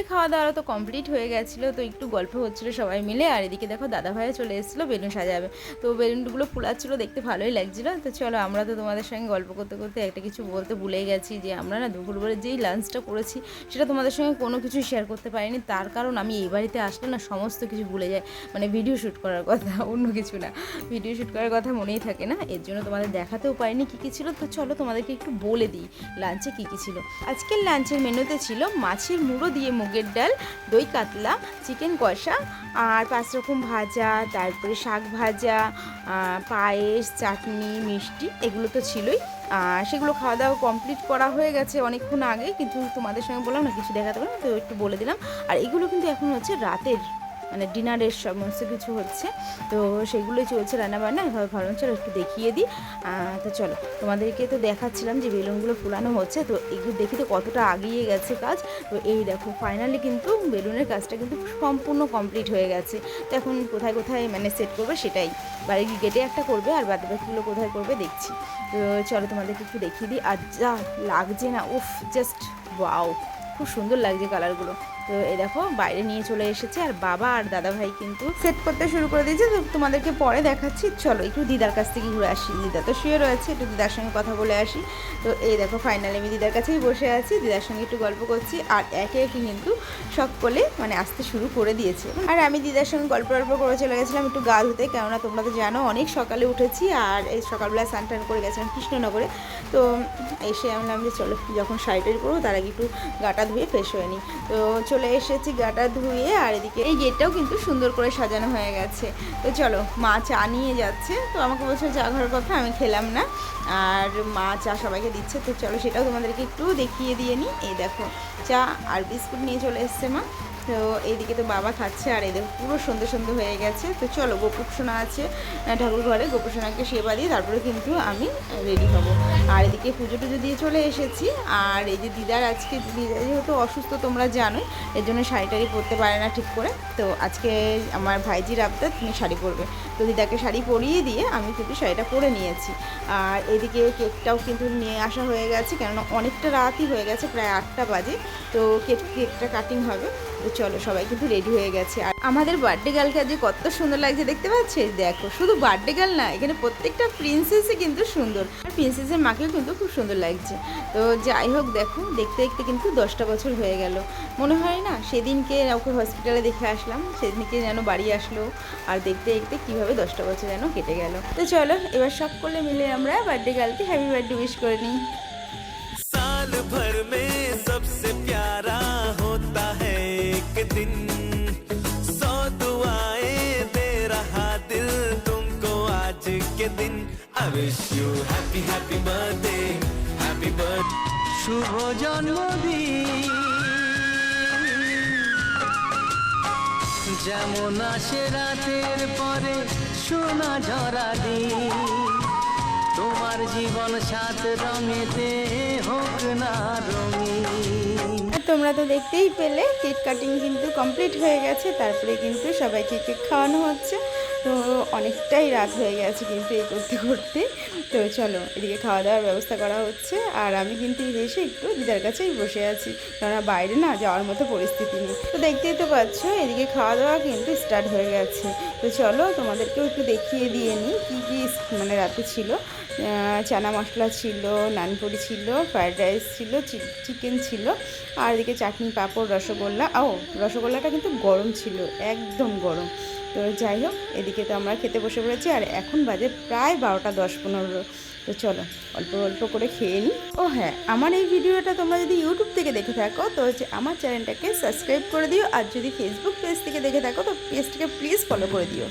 দুপুরে খাওয়া দাওয়া তো কমপ্লিট হয়ে গেছিল, তো একটু গল্প হচ্ছিল সবাই মিলে। আর এদিকে দেখো দাদা ভাইয়া চলে এসেছিল, বেলুন সাজাবে। তো বেলুনগুলো ফুলাচ্ছিলো, দেখতে ভালোই লাগছিল। তো চলো আমরা তো তোমাদের সঙ্গে গল্প করতে করতে একটা কিছু বলতে ভুলে গেছি যে আমরা না দুপুরবেলা যেই লাঞ্চটা করেছি, সেটা তোমাদের সঙ্গে কোনো কিছু শেয়ার করতে পারিনি। তার কারণ আমি এই বাড়িতে আসলে না সমস্ত কিছু ভুলে যাই। মানে ভিডিও শ্যুট করার কথা, অন্য কিছু না। ভিডিও শ্যুট করার কথা মনেই থাকে না। এর জন্য তোমাদের দেখাতেও পারিনি কী কী ছিল। তো চলো তোমাদেরকে একটু বলে দিই লাঞ্চে কী কী ছিল। আজকের লাঞ্চের মেনুতে ছিল মাছের মুড়ো দিয়ে মুগের ডাল, দই কাতলা, চিকেন কষা আর পাঁচ রকম ভাজা, তারপরে শাক ভাজা পায়েস, চাটনি, মিষ্টি এগুলো তো ছিলই। সেগুলো খাওয়া দাওয়া কমপ্লিট করা হয়ে গেছে অনেকক্ষণ আগে, কিন্তু তোমাদের সঙ্গে বললাম না, কিছু দেখাতে পারলাম তো একটু বলে দিলাম। আর এগুলো কিন্তু এখন হচ্ছে রাতের মানে ডিনারের সমস্ত কিছু হচ্ছে। তো সেগুলোই চলছে রান্নাবান্না। এভাবে ভালো চলো একটু দেখিয়ে দিই। তো চলো, তোমাদেরকে তো দেখাচ্ছিলাম যে বেলুনগুলো ফুলানো হচ্ছে। তো এগুলো দেখি তো কতটা আগিয়ে গেছে কাজ। তো এই দেখো ফাইনালি কিন্তু বেলুনের কাজটা কিন্তু সম্পূর্ণ কমপ্লিট হয়ে গেছে। তো এখন কোথায় কোথায় মানে সেট করবে সেটাই। বাড়ির গেটে একটা করবে আর বাদ বাকিগুলো কোথায় করবে দেখছি। তো চলো তোমাদেরকে একটু দেখিয়ে দিই। আর যা লাগছে না, উফ জাস্ট ওয়াও খুব সুন্দর লাগছে কালারগুলো তো এই দেখো, বাইরে নিয়ে চলে এসেছে আর বাবা আর দাদা ভাই কিন্তু সেট করতে শুরু করে দিয়েছে। তো তোমাদেরকে পরে দেখাচ্ছি। চলো, একটু দিদার কাছ থেকে ঘুরে আসি। দিদা তো শুয়ে রয়েছে, একটু দিদার সঙ্গে কথা বলে আসি। তো এই দেখো ফাইনালি আমি দিদার কাছেই বসে আছি। দিদার সঙ্গে একটু গল্প করছি আর একে একে কিন্তু সকলে মানে আসতে শুরু করে দিয়েছে। আর আমি দিদার সঙ্গে গল্প গল্প করে চলে গেছিলাম একটু গা ধুতে। কেননা তোমরা তো জানো, অনেক সকালে উঠেছি আর এই সকালবেলা স্নান টান করে গেছিলাম কৃষ্ণনগরে। তো এসে আমি যে চলো, যখন শাড়ি টাড়ি করব তার আগে একটু গাটা ধুয়ে ফ্রেশ হয়ে নিই। তো এসেছি গাটা ধুয়ে, আর এদিকে এই গেটটাও কিন্তু সুন্দর করে সাজানো হয়ে গেছে। তো চলো, মা চা নিয়ে যাচ্ছে। তো আমাকে বলছে, চা ঘরের কথা, আমি খেলাম না। আর মা চা সবাইকে দিচ্ছে। তো চলো, সেটাও তোমাদেরকে একটু দেখিয়ে দিয়ে নিই এই দেখো, চা আর বিস্কুট নিয়ে চলে এসছে মা। তো এইদিকে তো বাবা খাচ্ছে আর এদের পুরো সন্ধ্যে সন্ধ্যে হয়ে গেছে। তো চলো, গোপুসোনা আছে ঠাকুর ঘরে গোপুসোনাকে সেবা দিয়ে তারপরে কিন্তু আমি রেডি হব। আর এদিকে পুজো টুজো দিয়ে চলে এসেছি। আর এই যে দিদার আজকে, দিদা যেহেতু অসুস্থ, তোমরা জানোই, এর জন্য শাড়ি টাড়ি পরতে পারে না ঠিক করে। তো আজকে আমার ভাইজির আবদার, তুমি শাড়ি পরবে। তো দিদাকে শাড়ি পরিয়ে দিয়ে আমি কিন্তু শাড়িটা পরে নিয়েছি। আর এদিকে কেকটাও কিন্তু নিয়ে আসা হয়ে গেছে, কেননা অনেকটা রাতই হয়ে গেছে, প্রায় আটটা বাজে। তো কেক, কেকটা কাটিং হবে। তো চলো, সবাই কিন্তু রেডি হয়ে গেছে। আর আমাদের বার্থডে গার্লকে আজকে কত সুন্দর লাগছে দেখতে পাচ্ছে দেখো, শুধু বার্থডে গার্ল না, এখানে প্রত্যেকটা প্রিন্সেসই কিন্তু সুন্দর। আর প্রিন্সেসের মাকেও কিন্তু খুব সুন্দর লাগছে। তো যাই হোক, দেখো, দেখতে দেখতে কিন্তু দশটা বছর হয়ে গেল। মনে হয় না, সেদিনকে ওকে হসপিটালে দেখে আসলাম, সেদিনকে যেন বাড়ি আসলো। আর দেখতে দেখতে কীভাবে দশটা বছর যেন কেটে গেল। তো চলো, এবার সব করলে মিলে আমরা বার্থডে গার্লকে হ্যাপি বার্থডে উইশ করে নিই। সাল ভর মে আজকে দিন I happy happy birthday happy birthday শুভ জন্মদিন। যেমন আসে রাতের পরে সোনা ঝরা দিন। তোমার জীবন সাত রঙেতে হোক না রঙিন। তোমরা তো দেখতেই পেলে কেক কাটিং কিন্তু কমপ্লিট হয়ে গেছে তারপরে কিন্তু সবাইকে কেক খাওয়ানো হচ্ছে। তো অনেকটাই রাত হয়ে গেছে কিন্তু এই করতে করতে। তো চলো, এদিকে খাওয়া দাওয়ার ব্যবস্থা করা হচ্ছে। আর আমি কিন্তু এসে একটু দিদার কাছেই বসে আছি। কেননা বাইরে না যাওয়ার মতো পরিস্থিতি নেই। তো দেখতেই তো পাচ্ছ, এদিকে খাওয়া দাওয়া কিন্তু স্টার্ট হয়ে গেছে। তো চলো, তোমাদেরকেও একটু দেখিয়ে দিয়ে নিই কী কী মানে রাতে ছিল। চানা মশলা ছিল, নানপুরি ছিল ফ্রায়েড রাইস ছিল চিকেন ছিল। আর এদিকে চাটনি, পাঁপড়, রসগোল্লা। ও, রসগোল্লাটা কিন্তু গরম ছিল, একদম গরম। তো যাই হোক, এদিকে তো আমরা খেতে বসে পড়েছি আর এখন বাজে প্রায় বারোটা দশ পনেরো। তো চলো, অল্প অল্প করে খেয়ে নিই ও হ্যাঁ আমার এই ভিডিওটা তোমরা যদি ইউটিউব থেকে দেখে থাকো, তো হচ্ছে আমার চ্যানেলটাকে সাবস্ক্রাইব করে দিও আর যদি ফেসবুক পেজ থেকে দেখে থাকো, তো পেজটাকে প্লিজ ফলো করে দিও।